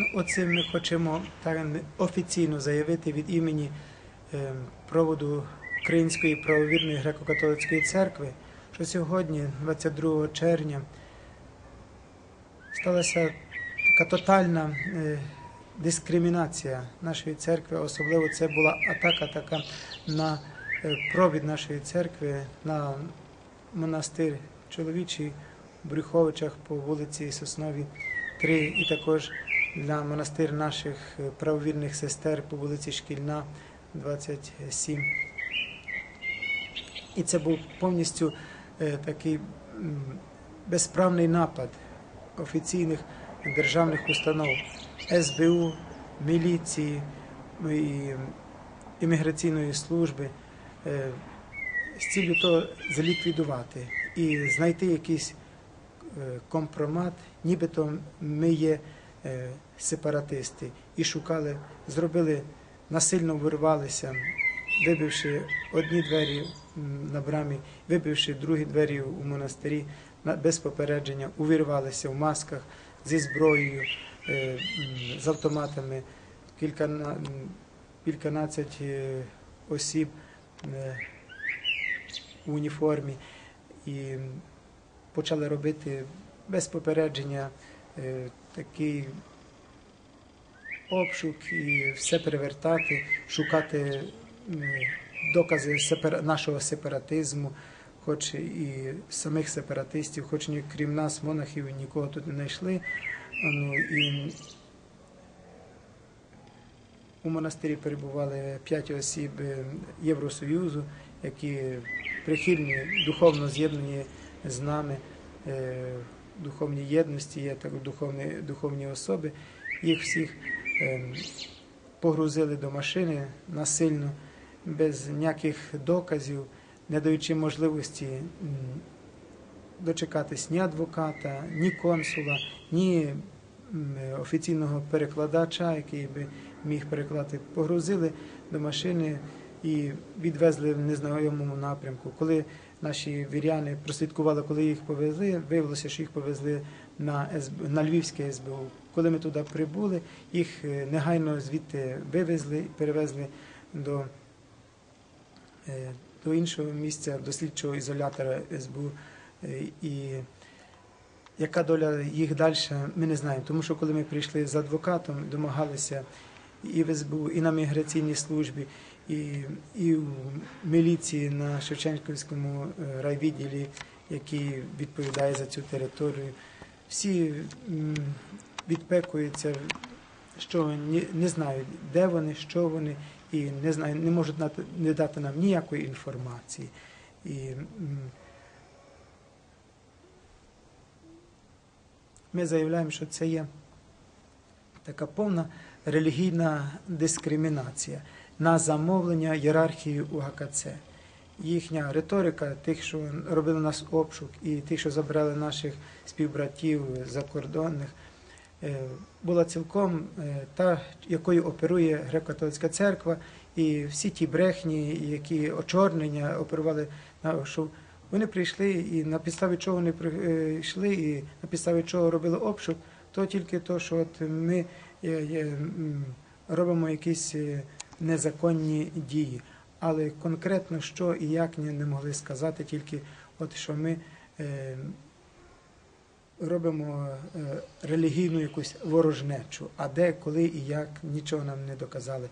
Ну, оце ми хочемо офіційно заявити від імені е, проводу Української правовірної греко-католицької церкви, що сьогодні, 22 червня, сталася така тотальна е, дискримінація нашої церкви. Особливо це була атака така на е, провід нашої церкви, на монастир чоловічий в Брюховичах по вулиці Соснові 3 і також для монастир наших е, правовірних сестер по вулиці Шкільна 27. І це був повністю е, такий безправний напад офіційних державних установ СБУ, міліції ну, імміграційної служби е, з ціллю того заліквідувати і знайти якийсь компромат, нібито ми є сепаратисти, і шукали, зробили, насильно вирвалися, вибивши одні двері на брамі, вибивши другі двері у монастирі на- без попередження, увірвалися в масках зі зброєю, е, з автоматами, кілька, кільканадцять е, осіб е, у уніформі. І почали робити без попередження е, такий обшук і все перевертати, шукати докази нашого сепаратизму, хоч і самих сепаратистів, хоч ні крім нас, монахів, нікого тут не знайшли. Ну, і у монастирі перебували п'ять осіб е, Євросоюзу, які прихильні, духовно з'єднані з нами, в духовній єдності, є так духовні, духовні особи. Їх всіх е, погрузили до машини насильно, без ніяких доказів, не даючи можливості дочекатись ні адвоката, ні консула, ні офіційного перекладача, який би міг переклати. Погрузили до машини і відвезли в незнайомому напрямку. Коли наші віряни прослідкували, коли їх повезли, виявилося, що їх повезли на, СБ, на Львівське СБУ. Коли ми туди прибули, їх е, негайно звідти вивезли перевезли до, е, до іншого місця, до слідчого ізолятора СБУ. Е, І яка доля їх далі, ми не знаємо. Тому що коли ми прийшли з адвокатом, домагалися і в СБУ, і на міграційній службі, і, і в міліції на Шевченківському е, райвідділі, який відповідає за цю територію. Всі відпекуються, що не, знають, де вони, що вони, і не знають, не можуть не дати нам ніякої інформації. І ми заявляємо, що це є така повна релігійна дискримінація на замовлення ієрархії УГКЦ. Їхня риторика тих, що робили нас обшук, і тих, що забрали наших співбратів закордонних, е, була цілком е, та, якою оперує греко-католицька церква, і всі ті брехні, які очорнення оперували, на- що вони прийшли і на підставі чого вони прийшли, і на підставі чого робили обшук, то тільки то, що от ми е, е, робимо якісь е, незаконні дії. Але конкретно що і як не могли сказати, тільки от що ми е, робимо е, релігійну якусь ворожнечу, а де, коли і як нічого нам не доказали.